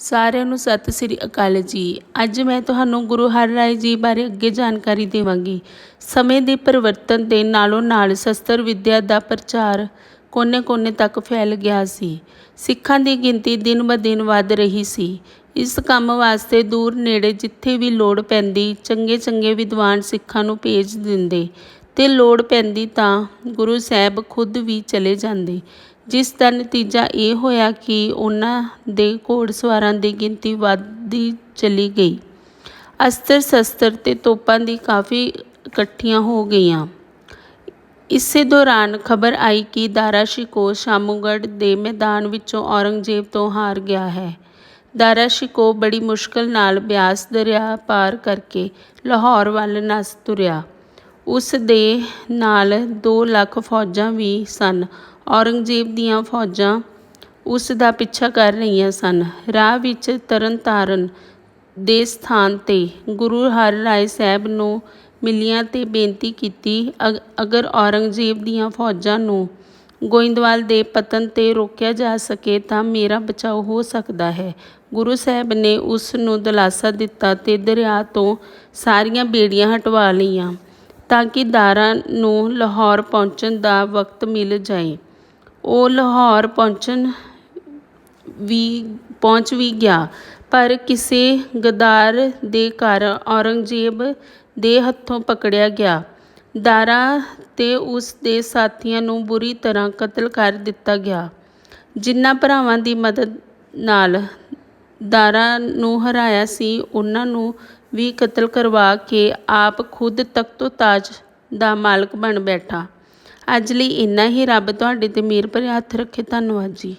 ਸਾਰਿਆਂ ਨੂੰ ਸਤਿ ਸ੍ਰੀ ਅਕਾਲ ਜੀ। ਅੱਜ ਮੈਂ ਤੁਹਾਨੂੰ ਗੁਰੂ ਹਰਿਰਾਏ ਜੀ ਬਾਰੇ ਅੱਗੇ ਜਾਣਕਾਰੀ ਦੇਵਾਂਗੀ। ਸਮੇਂ ਦੇ ਪਰਿਵਰਤਨ ਦੇ ਨਾਲੋਂ ਨਾਲ ਸ਼ਸਤਰ ਵਿੱਦਿਆ ਦਾ ਪ੍ਰਚਾਰ ਕੋਨੇ-ਕੋਨੇ ਤੱਕ ਫੈਲ ਗਿਆ ਸੀ। ਸਿੱਖਾਂ ਦੀ ਗਿਣਤੀ ਦਿਨ ਬ ਦਿਨ ਵੱਧ ਰਹੀ ਸੀ। ਇਸ ਕੰਮ ਵਾਸਤੇ ਦੂਰ ਨੇੜੇ ਜਿੱਥੇ ਵੀ ਲੋੜ ਪੈਂਦੀ, ਚੰਗੇ-ਚੰਗੇ ਵਿਦਵਾਨ ਸਿੱਖਾਂ ਨੂੰ ਭੇਜ ਦਿੰਦੇ। ਤੇ ਲੋੜ ਪੈਂਦੀ ਤਾਂ ਗੁਰੂ ਸਾਹਿਬ ਖੁਦ ਵੀ ਚਲੇ ਜਾਂਦੇ। ਜਿਸ ਦਾ ਨਤੀਜਾ ਇਹ ਹੋਇਆ ਕਿ ਉਹਨਾਂ ਦੇ ਘੋੜਸਵਾਰਾਂ ਦੀ ਗਿਣਤੀ ਵੱਧਦੀ ਚਲੀ ਗਈ। ਅਸਤਰ ਸ਼ਸਤਰ ਤੇ ਤੋਪਾਂ ਦੀ ਕਾਫੀ ਇਕੱਠੀਆਂ ਹੋ ਗਈਆਂ। ਇਸੇ ਦੌਰਾਨ ਖਬਰ ਆਈ ਕਿ ਦਾਰਾ ਸ਼ਿਕੋ ਸ਼ਾਮੂਗੜ੍ਹ ਦੇ ਮੈਦਾਨ ਵਿੱਚੋਂ ਔਰੰਗਜ਼ੇਬ ਤੋਂ ਹਾਰ ਗਿਆ ਹੈ। ਦਾਰਾ ਸ਼ਿਕੋ ਬੜੀ ਮੁਸ਼ਕਲ ਨਾਲ ਬਿਆਸ ਦਰਿਆ ਪਾਰ ਕਰਕੇ ਲਾਹੌਰ ਵੱਲ ਨੱਸ ਤੁਰਿਆ। ਉਸ ਦੇ ਨਾਲ ਦੋ ਲੱਖ ਫੌਜਾਂ ਵੀ ਸਨ। ਔਰੰਗਜ਼ੇਬ ਦੀਆਂ ਫੌਜਾਂ ਉਸ ਦਾ ਪਿੱਛਾ ਕਰ ਰਹੀਆਂ ਸਨ। ਰਾਹ ਵਿੱਚ ਤਰਨਤਾਰਨ ਦੇ ਸਥਾਨ ਤੇ ਗੁਰੂ ਹਰ ਰਾਏ ਸਾਹਿਬ ਨੂੰ ਮਿਲੀਆਂ ਤੇ ਬੇਨਤੀ ਕੀਤੀ, ਅਗ- ਅਗਰ ਔਰੰਗਜ਼ੇਬ ਦੀਆਂ ਫੌਜਾਂ ਨੂੰ ਗੋਇੰਦਵਾਲ ਦੇ ਪਤਨ ਤੇ ਰੋਕਿਆ ਜਾ ਸਕੇ ਤਾਂ ਮੇਰਾ ਬਚਾਓ ਹੋ ਸਕਦਾ ਹੈ। ਗੁਰੂ ਸਾਹਿਬ ਨੇ ਉਸ ਨੂੰ ਦਿਲਾਸਾ ਦਿੱਤਾ ਤੇ ਦਰਿਆ ਤੋਂ ਸਾਰੀਆਂ ਬੇੜੀਆਂ ਹਟਵਾ ਲਈਆਂ। ਤਾਂ ਕਿ ਦਾਰਾ ਨੂੰ ਲਾਹੌਰ ਪਹੁੰਚਣ ਦਾ ਵਕਤ ਮਿਲ ਜਾਏ। ਉਹ ਲਾਹੌਰ ਪਹੁੰਚਣ ਵੀ, ਪਹੁੰਚ ਵੀ ਗਿਆ, ਪਰ ਕਿਸੇ ਗਦਾਰ ਦੇ ਕਾਰਨ ਔਰੰਗਜ਼ੇਬ ਦੇ ਹੱਥੋਂ ਪਕੜਿਆ ਗਿਆ। ਦਾਰਾ ਤੇ ਉਸ ਦੇ ਸਾਥੀਆਂ ਨੂੰ ਬੁਰੀ ਤਰ੍ਹਾਂ ਕਤਲ ਕਰ ਦਿੱਤਾ ਗਿਆ। ਜਿਨ੍ਹਾਂ ਭਰਾਵਾਂ ਦੀ ਮਦਦ ਨਾਲ ਦਾਰਾ ਨੂੰ ਹਰਾਇਆ ਸੀ, ਉਹਨਾਂ ਨੂੰ ਵੀ ਕਤਲ ਕਰਵਾ ਕੇ ਆਪ ਖੁਦ ਤਖਤੋ ਤਾਜ ਦਾ ਮਾਲਕ ਬਣ ਬੈਠਾ। ਅੱਜ ਲਈ ਇੰਨਾ ਹੀ ਰੱਬ ਤੁਹਾਡੇ ਤੇ ਮਿਹਰ ਭਰੇ ਹੱਥ ਰੱਖੇ, ਧੰਨਵਾਦ ਜੀ।